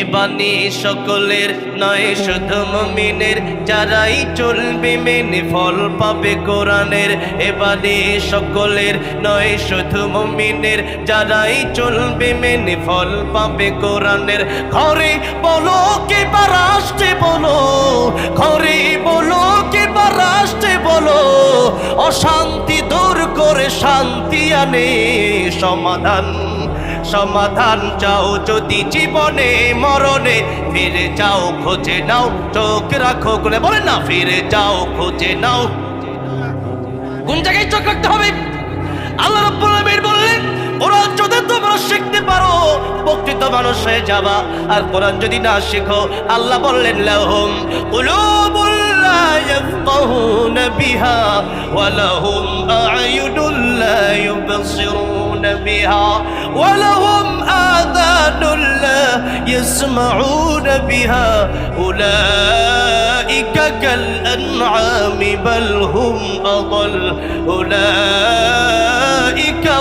এবানি সকলের নয়, শুধু মমিনের। যারাই চলবে মেনে ফল পাবে কোরআনের। এবানি সকলের নয়, শুধু মমিনের। যারাই চলবে মেনে ফল পাবে কোরআনের। ঘরে বলো কে বা রাষ্ট্রে বলো, ঘরে বলো কে বা রাষ্ট্রে বলো, অশান্তি দূর করে শান্তি আনে সমাধান। সমাধান চাও, যদি জীবনে মরণে ফিরে যাও, খোঁজে নাও, চোখ রাখো করে বলে না, ফিরে যাও, খোঁজে নাও। কোন জায়গায় চোখ রাখতে হবে? আল্লাহ রব্বুল আলামিন বললেন কোরআন যদি তোমরা শিখতে পারো, বক্তৃত মানুষ হয়ে যাবা। আর কোরআন যদি না শিখো, আল্লাহ বললেন, লাহুম কুলুবুল লা ইয়াফকাহুনা বিহা ওয়া লাহুম আ'য়ুনুল লা ইউবসিরুনা বিহা ওয়া লাহুম আযানুল লা ইয়াসমাউনা বিহা উলাইকা কাল আন'আমি বাল হুম আদাল, উলাইকা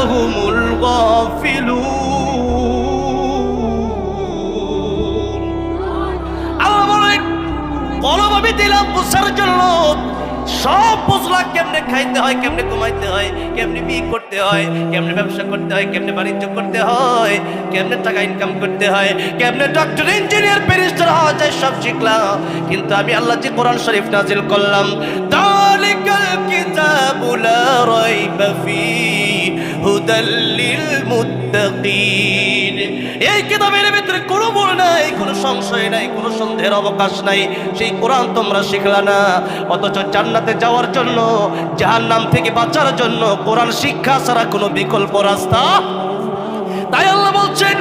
হুমুল গাফিলুন জন্য। সব কেমনে খাইতে হয়, কেমনে হয় করতে হয়, কেমনে ব্যবসা করতে হয়, কেমনে বাণিজ্য করতে হয়, কেমনে টাকা ইনকাম করতে হয়, কেমনে ডক্টর ইঞ্জিনিয়ার যায়, সব শিখলাম। কিন্তু আমি আল্লাহ যে কোরআন শরীফ নাজিল করলাম, দালিকাল কিতাবু লা রাইবা ফীহি হুদাল লিল মুত্তাকিন এই কিতাবের ভিতরে কোনো ভুল নাই, কোনো সংশয় নাই, কোনো সন্দেহের অবকাশ নাই। সেই কোরআন তোমরা শিখলা না। অথচ জান্নাতে যাওয়ার জন্য, জাহান্নাম থেকে বাঁচার জন্য কোরআন শিক্ষা ছাড়া কোনো বিকল্প রাস্তা তাই আল্লাহ বলছেন,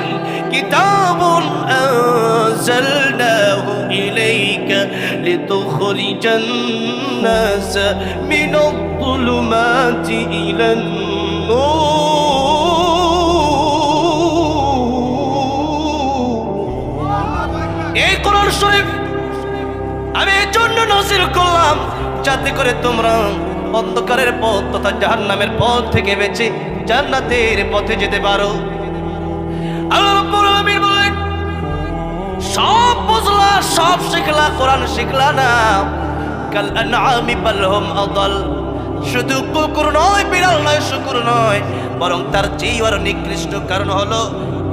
কিতাবুন আনজালনাহু ইলাইকা লিতুখরিজান নাস মিনাল-যুলুমাতি ইলান-নূর এই কোরআন শরীফ আমি এই জন্য নজির করলাম যাতে করে তোমরা অন্ধকারের পথ তথা জাহান্নামের পথ থেকে বেঁচে জান্নাতের পথে যেতে পারো। সব বুঝলা, সব শিখলা, কোরআন শিখলা না। কাল আনআমি বাল হুম শুধু কুকুর নয়, বিড়াল নয়, শুকুর নয়, বরং তার যেই আরও নিকৃষ্ট কারণ হলো,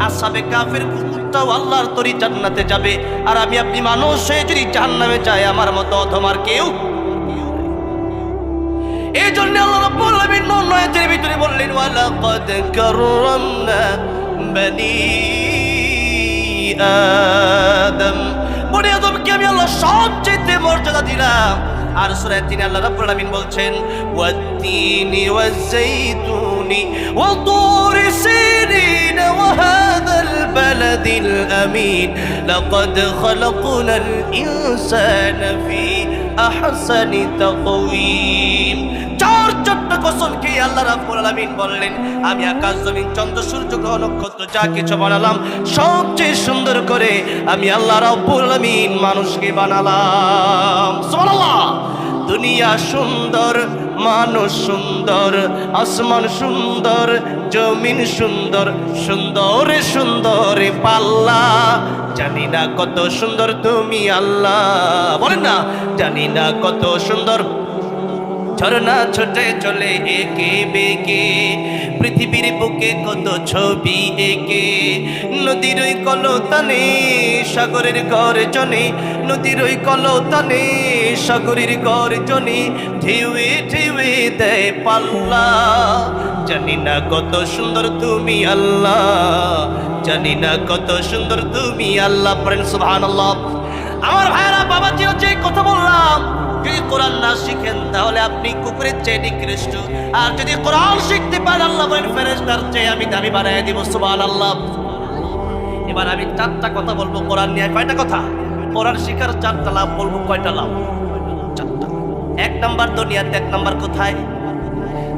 আসাবে কাফের কুকুরটাও আল্লাহর তরি জান্নাতে যাবে। আর আমি আপনি মানুষ হয়ে যদি জাহান্নামে চাই আমার মতো অথমার কেউ এই জন্য আল্লাহ ভিতরে বললেন, ওয়ালাকাদ কাররামনা বনি আদম। বনি আদমকে আমি আল্লাহ সবচেয়ে মর্যাদা দিলাম। আর সূরা তিন আল্লাহ রাব্বুল আলামিন বলছেন, ওয়াত-তিনি ওয়াজ-যাইতুনি ওয়া তুরি সিনিন ওয়া হাযাল বালাদিল আমিন। লাকাদ খালাকনাল ইনসানা ফি আহসানি তাকওয়িম। কসম খেয়ে আল্লাহ রাব্বুল আলামিন বললেন, আমি আকাশ, জমিন, চন্দ্র, সূর্য, গ্রহ, নক্ষত্র, যা কিছু বানালাম, সবচেয়ে সুন্দর করে আমি আল্লাহ রাব্বুল আলামিন মানুষকে বানালাম। সুবহানাল্লাহ। দুনিয়া সুন্দর, মানুষ সুন্দর, আসমান সুন্দর, জমিন সুন্দর সুন্দর সুন্দর পাল্লা। জানি না কত সুন্দর তুমি আল্লাহ। বলেন না, জানি না কত সুন্দর ঝরনা ছোটে চলে একে বেগে পৃথিবীর বুকে কত ছবি একে। নদীর ওই কলতানে, সাগরের গর্জনে, নদীর ওই কলতানে, সাগরের গর্জনে ঢেউয়ে ঢেউয়ে দেয় পাল্লা। জানি না কত সুন্দর তুমি আল্লাহ, জানি না কত সুন্দর তুমি আল্লাহ পড়েন সুবহানাল্লাহ। আমার ভাইরা বাবা যে কথা বললাম যদি কোরআন না শিখেন, তাহলে আপনি কুকুরের চেয়ে নিকৃষ্ট। আর যদি কোরআন শিখতে পারেন, আল্লাহ বলেন, ফেরেশতার চেয়ে আমি দামি বানায় দিব, সুবহানাল্লাহ। এবার আমি চারটা কথা বলব, কোরআন নিয়ে কয়টা কথা? কোরআন শিখার চারটা লাভ, বলব কয়টা লাভ? চারটা। এক নাম্বার দুনিয়াতে এক নাম্বার কোথায়?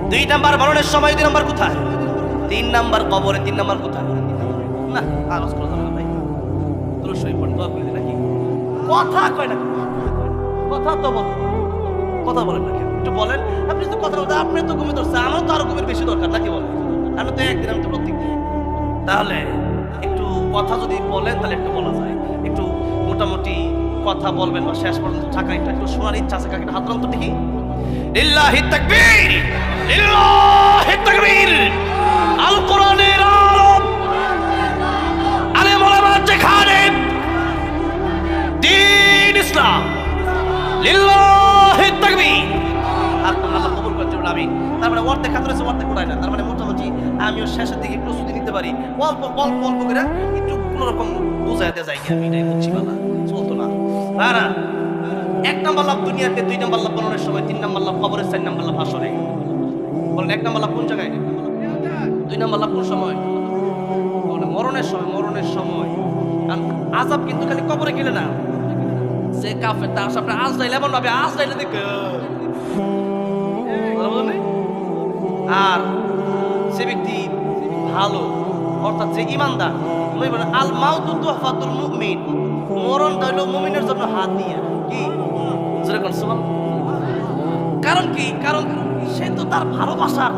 দুই নাম্বার মরণের সময়, দুই নাম্বার কোথায়? তিন নাম্বার কবরে, তিন নাম্বার কোথায়? না আলোচ করা যাবে না ভাই। করে নাকি? কথা কয় না কথা তো বল। কথা বলেন না কেন? একটু বলেন। আপনি তো কথা বলতে আপনি তো ঘুমে ধরছে আমার তো আরও ঘুমের বেশি দরকার, নাকি বলেন? আমি তো একদিন, আমি তো প্রত্যেক তাহলে একটু কথা যদি বলেন, তাহলে একটু বলা যায়। একটু মোটামুটি কথা বলবেন বা শেষ পর্যন্ত থাকা একটু একটু শোনার ইচ্ছা আছে কাকে? হাত রাখতো দেখি। লিল্লাহি তাকবীর! লিল্লাহি তাকবীর! আল কোরআনের লিল্লাহি তাকবীর। আল্লাহ কবুল করতে আমি তার মানে অর্ধেক হাত রয়েছে, অর্ধেক কোড়ায় না। তার মানে মোটামুটি আমিও শেষের দিকে প্রস্তুতি নিতে পারি। অল্প অল্প অল্প করে একটু কোনো রকম বুঝাইতে যাই আমি এটাই বুঝছি বাবা। চলতো না। না না এক নাম্বার লাভ দুনিয়াতে, দুই নাম্বার লাভ বলনের সময়, তিন নাম্বার লাভ খবরের চার নাম্বার লাভ আসরে। বলেন, এক নাম্বার লাভ কোন জায়গায়? দুই নাম্বার লাভ কোন সময়? মরণের সময় মরণের সময়। কারণ আজাব কিন্তু খালি কবরে গেলে না। যে কাফের তার সামনে আজরাইল এমন ভাবে আজরাইল দেখে কথা আর সে ব্যক্তি ভালো, অর্থাৎ যে ইমানদার আল মাউতু তুহফাতুল মুমিন। মরণ হইল মুমিনের জন্য হাত দিয়ে। কি? যেরকম সুবহান। কারণ কি? কারণ সে তো তার ভালোবাসার,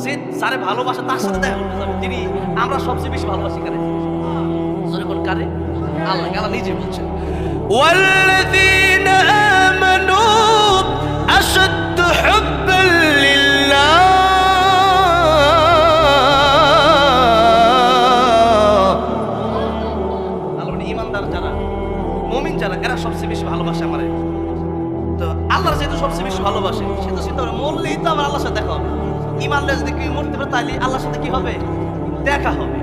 সে যারে ভালোবাসা তার সাথে দেখা করতে যাবে। তিনি আমরা সবচেয়ে বেশি ভালোবাসি কারে? যেরকম কারে? আল্লাহ আল্লাহ নিজে বলছেন। والذين آمنوا أشد حبا لله আল্লাহ মানে ইমানদার যারা মুমিন যারা এরা সবচেয়ে বেশি ভালোবাসে আমারে তো আল্লাহর যেহেতু সবচেয়ে বেশি ভালোবাসে সে তো চিন্তা করে মরলেই তো আমার আল্লাহর সাথে দেখা হবে ইমানলে যদি কেউ মরতে পারে তাহলে আল্লাহর সাথে কি হবে দেখা হবে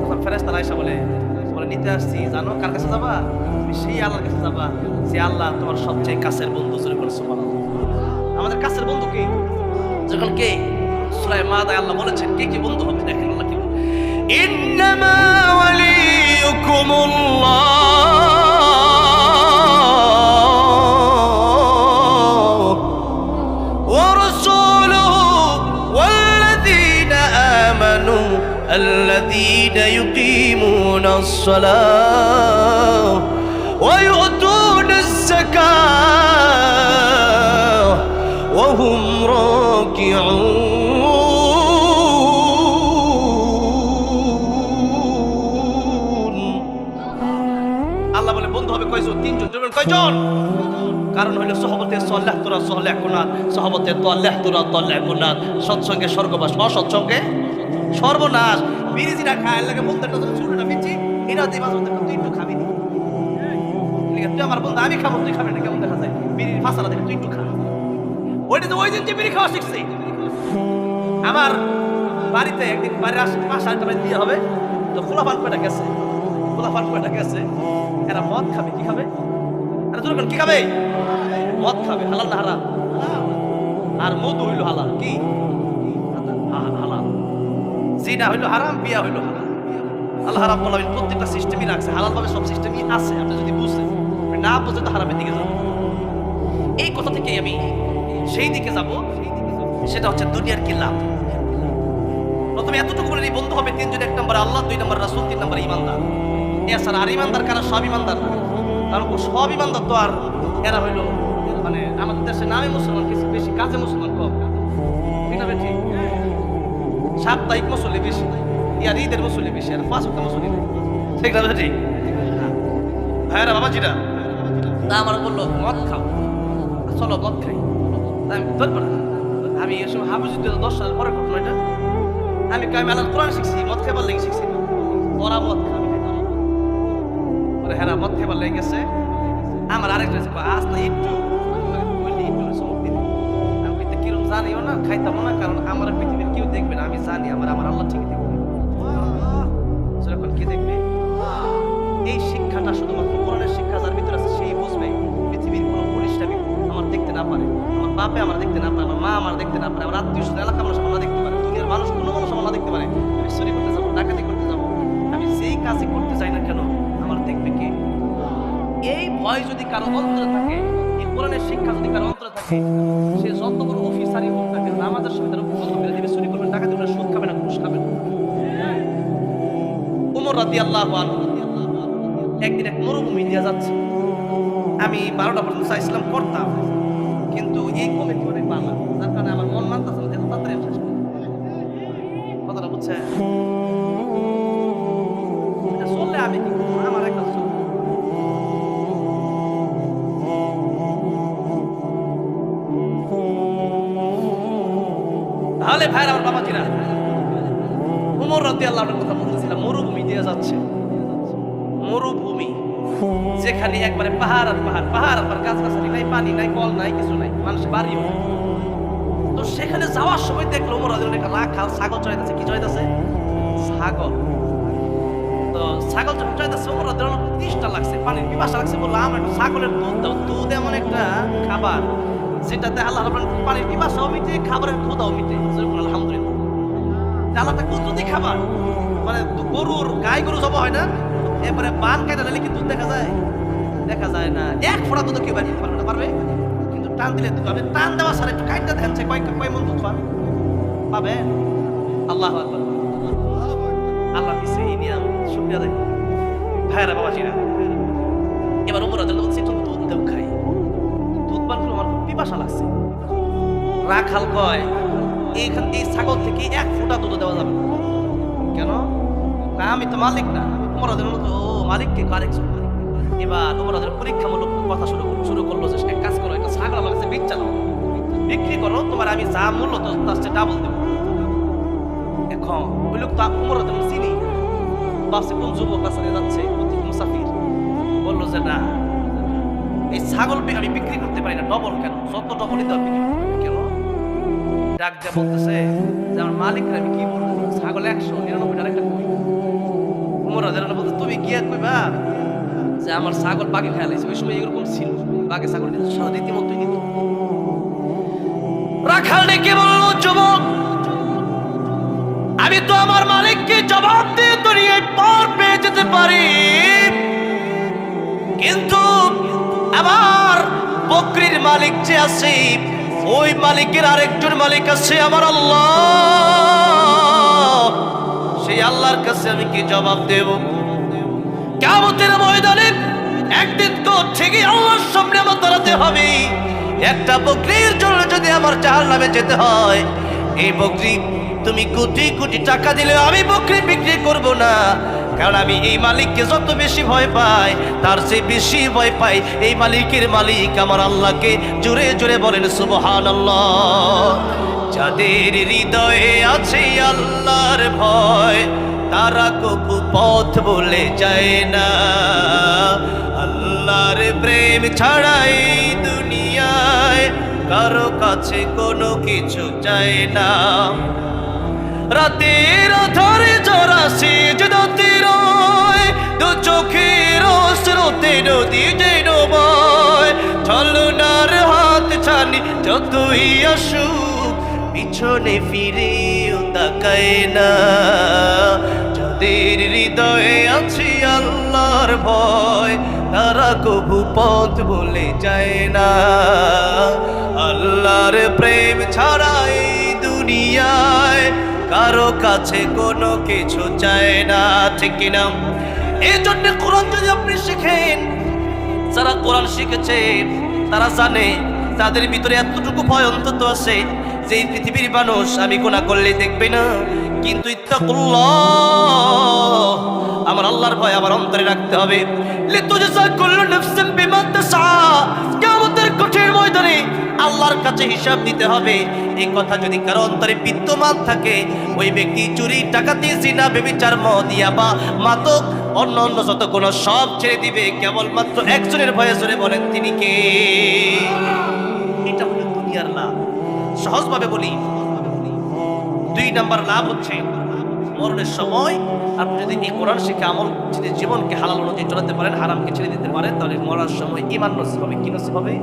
তখন ফেরেস্তারা এসে বলে বলে নিতে আসছি জানো কার কাছে যাবা তুমি সেই আল্লাহর কাছে যাবা যে আল্লাহ তোমার সবচেয়ে কাছের বন্ধু জোরে করে সুবহানাল্লাহ আমাদের কাছের বন্ধু কে যখন কে সূরা মাদায় আল্লাহ বলেছেন কে কি বন্ধু হবে দেখেন আল্লাহ কি বলে ইন্নামা ওয়ালিয়ুকুমুল্লাহ ورسوله والذين آمنوا الذين يقيمون الصلاة ويؤتون الزكاة وهم راكعون আল্লাহ বলে বন্ধু হবে কয়জন তিনজন দুজন কয়জন কারণ হইল সহবতে সল্লাহ তোরা সল্লাহ কুনাত সহবতে তল্লাহ তোরা তল্লাহ কুনাত সৎসঙ্গে স্বর্গবাস অসৎসঙ্গে সর্বনাশ বিরিজিরা খায় লাগে বলতে শুনে না মিছি এটা দিয়ে মাঝে মধ্যে তুই একটু খাবি তুই আমার বন্ধু আমি খাব, তুই খাবি না, কেমন দেখা যায়? বিড়ির ফাঁসালা দেখে তুই একটু খা। ওইটা তো ওই দিন যে বিড়ি খাওয়া শিখছি। আমার বাড়িতে একদিন বাড়ির আসে পাঁচ হাজার দিয়ে হবে, তো খোলা কয়টা গেছে? খোলা কয়টা গেছে? এরা মদ খাবে, কি খাবে? আরে দুর্গন কি খাবে? মদ খাবে, হালাল না হারাম? আর মধু হইল হালাল, কি? জিনা হইল হারাম বিয়া হইল আল্লাহ হারাম বলা প্রত্যেকটা সিস্টেমই রাখছে হালাল ভাবে সব সিস্টেমই আছে আপনি যদি বুঝেন। না বুঝে তো হারামের দিকে যাবেন এই কথা থেকেই আমি সেই দিকে যাব সেটা হচ্ছে দুনিয়ার কি লাভ? প্রথমে এতটুকু নিই, বন্ধু হবে তিনজন এক নম্বর আল্লাহ দুই নম্বর রাসুল তিন নম্বর ইমানদার এছাড়া আর ইমানদার কারা? সব ইমানদার কারণ সব ইমানদার তো আর এরা হইল মানে আমাদের দেশে নামে মুসলমান কিছু বেশি কাজে মুসলমান কম সাপ্তাহিক মুসল্লি বেশি, ইয়ার ঈদের মুসল্লি বেশি, আর পাঁচ সপ্তাহ মুসল্লি ঠিক না ঠিক ভাইয়ারা, বাবাজিরা? তা আমার বলল মদ খাও। চলো, মদ খাই। আমি ধরবো না। আমি এসব হাফিজ দশ সাল পরে ঘটনা এটা। আমি মেলা কোরআন শিখছি, মদ খাইবার লেগে শিখছি। ওরা মদ খাবে হেরা, মদ খাইবার লেগে গেছে। আমার আরেকটা আজ একটু। না খাইতাম না, কারণ আমার পৃথিবীর কেউ দেখবে না, আমি জানি আমার আমার আল্লাহ ঠিক দেখবে। কি দেখবে? এই শিক্ষাটা শুধুমাত্র কোরআনের শিক্ষা, যার ভিতরে আছে সেই বুঝবে পৃথিবীর কোনো পুলিশ আমি না পারে, আমার বাপে আমার দেখতে না পারে, আমার মা আমার দেখতে না পারে, আমার আত্মীয় স্বজন এলাকা মানুষ আমার দেখতে পারে, দুনিয়ার মানুষ, কোনো মানুষ আমার দেখতে পারে। আমি চুরি করতে যাব, ডাকাতি করতে যাব, আমি যেই কাজই করতে চাই না কেন, আমার দেখবে কে? এই ভয় যদি কারও অন্তরে থাকে, এই কোরআনের শিক্ষা যদি কারও অন্তরে থাকে উমর রাদি আল্লাহ একদিন এক মরুভূমি দিয়ে যাচ্ছে। আমি বারোটা পর্যন্ত চাইছিলাম করতাম, কিন্তু এই কমিটি অনেক বাংলা? যার কারণে আমার মন মানতেছে না তাড়াতাড়ি শেষ করি। কথাটা বুঝছে চললে আমি? আমার একটা তাহলে ভাইর আমার বাবাজিরা উমর রতি আল্লাহর কথা দিয়ে যাচ্ছে। মরুভূমি, যেখানে একবারে পাহাড় আর পাহাড় পাহাড় আর পাহাড়, গাছগাছালি নাই, পানি নাই, কল নাই, কিছু নাই মানুষ নাই। তো সেখানে যাওয়ার সময় দেখল রতি একটা রাখাল ছাগল চড়াইতেছে, কি চড়াইতেছে? ছাগল। তো ছাগল যখন চড়াইতেছে রতি তৃষ্ণা লাগছে, পানির পিপাসা লাগছে বললাম একটু ছাগলের দুধ দাও, দুধ এমন একটা খাবার, যেটাতে আল্লাহ আলামিন পানির পিপাসাও মিটে, খাবারের ক্ষুদাও মিটে। আলহামদুলিল্লাহ। জ্বালাটা কুদরতি খাবার। মানে গরুর গাই গরু জবা হয় না, এরপরে বান কেটে দিলে কি দুধ দেখা যায়। দেখা যায় না। এক ফোঁটা দুধ কেউ বানিয়ে পারবে না, পারবে? কিন্তু টান দিলে দুধ পাবে। টান দেওয়া সারা একটু কাইটটা ধ্যানছে কয় কয় মন দুধ পাবে। পাবে? আল্লাহ আকবার। আল্লাহ দিছে এই নিয়াম শুকরিয়া দেয় ভাইরা বাবাজিরা। এবার তুমি দুধ দেও খাই দুধ পান করে আমার খুব পিপাসা লাগছে। রাখাল কয়, এইখান এই ছাগল থেকে এক ফোঁটা দুধ দেওয়া যাবে কেন? আমি তো মালিক না তোমার ও মালিককে আরেকজন এবার তোমার পরীক্ষামূলক কথা শুরু শুরু করল যে এক কাজ করো, একটা ছাগল আমার কাছে বিক চালাও বিক্রি করো, তোমার আমি যা মূল্য তো তার চেয়ে ডাবল দেবো। এখন ওই লোক তো উমর ওদের চিনি। বাসে কোন যুবক দিয়ে যাচ্ছে মুসাফির। বলল যে না, এই ছাগল আমি বিক্রি করতে পারি না ডবল কেন? যত ডবলই দাও বিক্রি কেন? ডাক দিয়ে বলতেছে যে, আমার মালিকরা আমি কি বলব? ছাগল একশো নিরানব্বই টাকা একটা কই উমর বলতে তুমি গিয়ে কইবা যে, আমার ছাগল বাগে খেয়াল ওই সময় এরকম ছিল বাগে ছাগল নিত। সারা রীতিমতোই নিত। রাখাল ডেকে যুবক, আমি তো আমার মালিককে জবাব দিয়ে দুনিয়ে পার পেয়ে যেতে পারি। কিন্তু আমার বকরির মালিক যে আছে ওই মালিকের আরেকজন মালিক আছে আমার আল্লাহ। সেই আল্লাহর কাছে আমি কি জবাব দেব? কেমতের ময়দানে একদিন তো ঠিকই আল্লাহর সামনে আমার দাঁড়াতে হবে। একটা বকরির জন্য যদি আমার জাহাল নামে যেতে হয়, এই বকরি, তুমি কোটি কোটি টাকা দিলে আমি বকরি বিক্রি করব না। কারণ আমি এই মালিককে যত বেশি ভয় পাই, তার চেয়ে বেশি ভয় পাই এই মালিকের মালিক আমার আল্লাহকে জোরে জোরে বলেন সুবহান যাদের হৃদয়ে আছে আল্লাহর ভয়, তারা কবু পথ বলে যায় না। আল্লাহর প্রেম ছাড়াই দুনিয়ায় কারও কাছে কোনো কিছু চায় না। রাতের ধরে জরা সেজ নদী যেন ছলনার হাত ছানি যতই আসুক, পিছনে ফিরেও তাকায় না। যাদের হৃদয়ে আছে আল্লাহর ভয়, তারা কবু পথ বলে যায় না। আল্লাহর প্রেম ছাড়াই দুনিয়ায় কারও কাছে কোনো কিছু চায় না, ঠিক কিনা? এই জন্য কোরআন যদি আপনি শিখেন যারা কোরআন শিখেছে, তারা জানে তাদের ভিতরে এতটুকু ভয় অন্তত আছে যে এই পৃথিবীর মানুষ আমি গোনা করলে দেখবে না। কিন্তু ইত্তাকুল্লাহ, আমার আল্লাহর ভয় আমার অন্তরে রাখতে হবে। লিতুজসা কুল্লু নাফসিন বিমা তাসা কিয়ামতের কঠিন ময়দানে আল্লাহর কাছে হিসাব দিতে হবে। এই কথা যদি কারও অন্তরে বিদ্যমান থাকে, ওই ব্যক্তি চুরি টাকাতি জিনা বেবিচার মদিয়া বা মাতক অন্য অন্য যত কোনো সব ছেড়ে দিবে, কেবলমাত্র একজনের ভয়ে জোরে বলেন, তিনি কে? এটা হলো দুনিয়ার লাভ। সহজভাবে বলি, দুই নাম্বার লাভ হচ্ছে, মরণের সময় আপনি যদি এই কোরআন শিখে আমল জীবনকে হালাল অনুযায়ী চলাতে পারেন, হারামকে ছেড়ে দিতে পারেন, তাহলে মরার সময় ইমান নসিব হবে, কি নসিব হবে?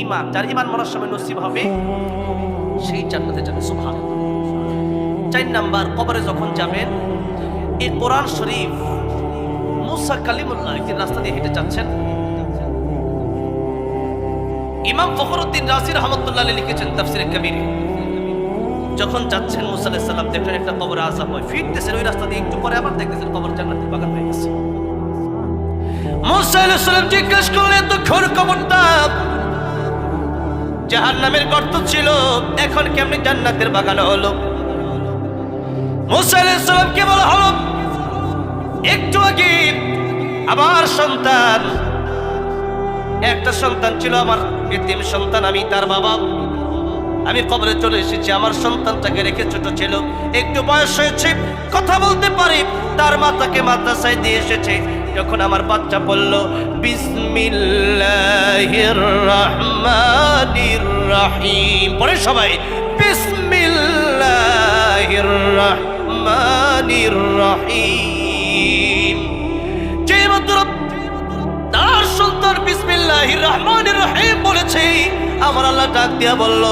ইমান যার ইমান মরার সময় নসিব হবে, সেই জান্নাতে যাবে সুভান চার নাম্বার, কবরে যখন যাবেন, এই কোরআন শরীফ মুসা কালিমুল্লাহ একদিন রাস্তা দিয়ে হেঁটে যাচ্ছেন। ইমাম ফখরুদ্দিন রাজি রহমতুল্লাহ লিখেছেন তাফসিরে কবির। যখন যাচ্ছেন, মুসা সালাম দেখলেন একটা কবর আজাব হয়। ফিরতেছেন ওই রাস্তা দিয়ে, একটু পরে আবার দেখতেছেন কবর জান্নাতের বাগান হয়ে গেছে। মুসা আলাইহিস সালাম জিজ্ঞেস করলেন তো খোর কবরটা জাহান্নামের গর্ত ছিল। এখন কেমনি জান্নাতের বাগান হলো? মুসা আলাইহিস সালামকে বলা হলো, একটু আগে আমার সন্তান, একটা সন্তান ছিল আমার, এতিম সন্তান আমি, তার বাবা। আমি কবরে চলে এসেছি, আমার সন্তানটাকে রেখে ছোট ছিল, একটু বয়স হয়েছে, কথা বলতে পারি, তার মাতাকে মাদ্রাসায় দিয়ে এসেছে। যখন আমার বাচ্চা বলল বিসমিল্লাহির রহমানির রহিম পরে সবাই বিসমিল্লাহির রহমানির রহিম যে মাত্র তার সন্তান বিসমিল্লাহির রহমানির রহিম বলেছে, আমার আল্লাহ ডাক দিয়া বলল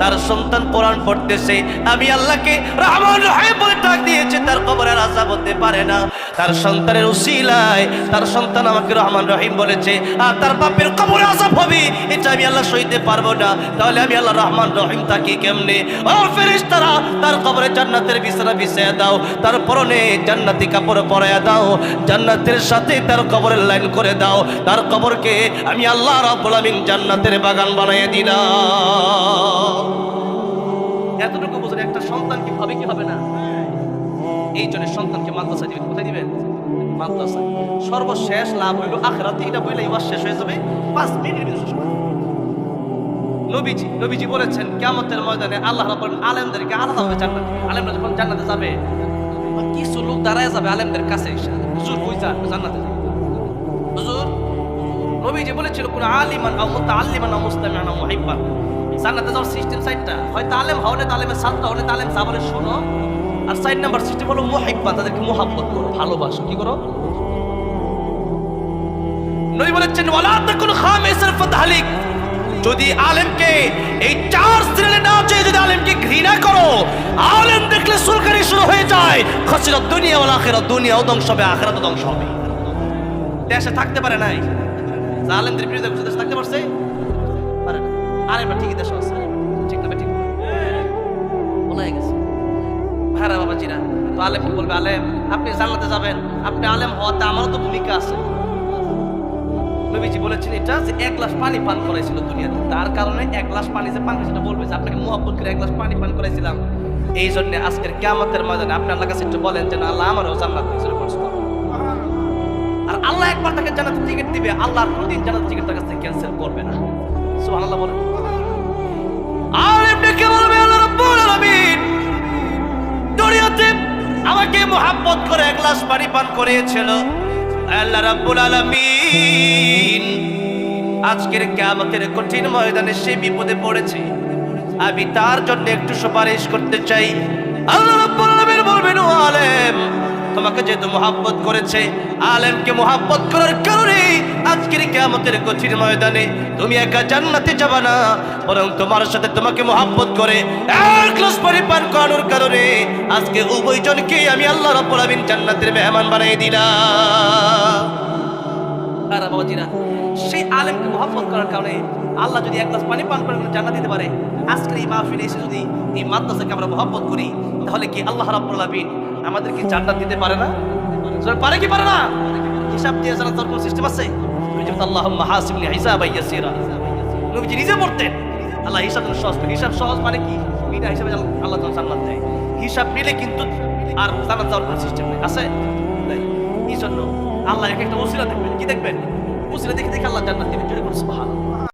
তার সন্তান কোরআন পড়তেছে। আমি আল্লাহকে রহমান রহিম বলে ডাক দিয়েছে, তার কবরের আশা হতে পারে না। তার সন্তানের উসিলায় তার সন্তান আমাকে রহমান রহিম বলেছে, আর তার বাপের কবরে আজাব হবে, এটা আমি আল্লাহ সইতে পারব না। তাহলে আমি আল্লাহ রহমান রহিম থাকি কেমনে? ও ফেরেশতারা, তার কবরে জান্নাতের বিছানা বিছিয়ে দাও, তার পরনে জান্নাতি কাপড় পরাইয়া দাও, জান্নাতের সাথে তার কবরের লাইন করে দাও। তার কবরকে আমি আল্লাহ রাব্বুল আমিন জান্নাতের বাগান বানাইয়া দিলাম। এতটুকু বুঝুন একটা সন্তান কি হবে কি হবে না? এই জন্য সন্তানকে মাদ্রাসা দিবেন। কোথায় দিবেন? মাদ্রাসা সর্বশেষ লাভ হইল আখরাতে, এটা বইলে শেষ হয়ে যাবে। পাঁচ মিনিটের ভিতরে নবীজি নবীজি বলেছেন, কিয়ামতের ময়দানে আল্লাহ রাব্বুল আলেমদেরকে আলাদা হবে জান্নাত আলেমরা যখন জান্নাতে যাবে কিছু লোক দাঁড়ায় যাবে আলেমদের কাছে। হুজুর কই যান? জান্নাতে। হুজুর, নবীজি বলেছিল, কোন আলিমান আও মুতাআল্লিমান আও মুস্তামিআন আও মুহিব্বান জান্নাতে যাওয়ার সিস্টেম সাইডটা হয় তালেম হও না তালেমের ছাত্র হও তালেম সাবরে শোনো। আর সাইড নাম্বার সিস্টেম হলো মুহিব্বা, তাদেরকে মোহাব্বত করো, ভালোবাসো। কি করো? নবী বলেছেন, ওয়ালা তাকুন খামিসার ফাদহালিক যদি আলেমকে এই চার শ্রেণি না চেয়ে যদি আলেমকে ঘৃণা করো, আলেম দেখলে সুলকানি শুরু হয়ে যায়। খসিরা দুনিয়া ওয়াল আখিরাত দুনিয়াও ধ্বংস হবে, আখিরাতও ধ্বংস হবে। দেশে থাকতে পারে নাই। জালেমদের বিরুদ্ধে দেশে থাকতে পারছে? না আলেমরা ঠিকই দেশে আছে ঠিক না, ঠিক বলা গেছে। ভাইরা বাবাজিরা তো আলেম কি বলবে? আলেম, আপনি জান্নাতে যাবেন, আপনি আলেম হওয়াতে আমারও তো ভূমিকা আছে। নবীজি বলেছেন এটা যে এক গ্লাস পানি পান করাইছিল দুনিয়াতে। তার কারণে এক গ্লাস পানি যে পান সেটা বলবে যে আপনাকে মোহাব্বত করে এক গ্লাস পানি পান করাইছিলাম। এই জন্য আজকের কিয়ামতের ময়দানে আপনি আল্লাহ কাছে একটু বলেন যে আল্লাহ আমারও জান্নাত দিয়েছিল আর আল্লাহ একবার তাকে জান্নাতের টিকিট দিবে, আল্লাহ আর কোনদিন জান্নাতের টিকিট তার কাছ ক্যান্সেল করবে না। সুবহানাল্লাহ বলেন। মোহাব্বত করে এক গ্লাস পানি পান করেছিল আল্লাহ রাব্বুল আলামিন আজকের কিয়ামতের কঠিন ময়দানে সে বিপদে পড়েছে। আমি তার জন্য একটু সুপারিশ করতে চাই। আল্লাহ রাব্বুল আলামিন বলবেন, ও আলেম তোমাকে যেহেতু মোহাব্বত করেছে, আলেমকে মোহাব্বত করার কারণে আজকের কিয়ামতের কঠিন ময়দানে তুমি একা জান্নাতে যাবা না, বরং তোমার সাথে তোমাকে মোহাব্বত করে এক গ্লাস পানি করানোর কারণে আজকে উভয়জনকে আমি আল্লাহ রাব্বুল আলামিন জান্নাতের মেহমান বানিয়ে দিলাম। আর বাবাজিরা, সেই আলেমকে মোহাম্মত করার কারণে আল্লাহ যদি এক গ্লাস পানি পান করে জান্নাত দিতে পারে। আজকের এই মাহফিলে এসে যদি এই মাদ্রাসাকে আমরা মোহাম্মত করি, তাহলে কি আল্লাহ রাব্বুল আমাদেরকে জান্নাত দিতে পারে না? পারে কি পারে না? হিসাব দিয়ে জানার তোর কোনো সিস্টেম আছে আল্লাহ ইয়াসিরা। নবীজি নিজে পড়তেন আল্লাহ হিসাব সহজ। হিসাব সহজ মানে কি? বিনা হিসাবে আল্লাহ জান্নাত দেয়। হিসাব নিলে কিন্তু আর জান্নাত যাওয়ার কোনো সিস্টেম নেই। আছে? এই জন্য আল্লাহ এক একটা ওসিলা দেখবেন। কি দেখবেন? ওসিলা দেখে দেখে আল্লাহ জান্নাত দেবেন। করে সুবহানাল্লাহ।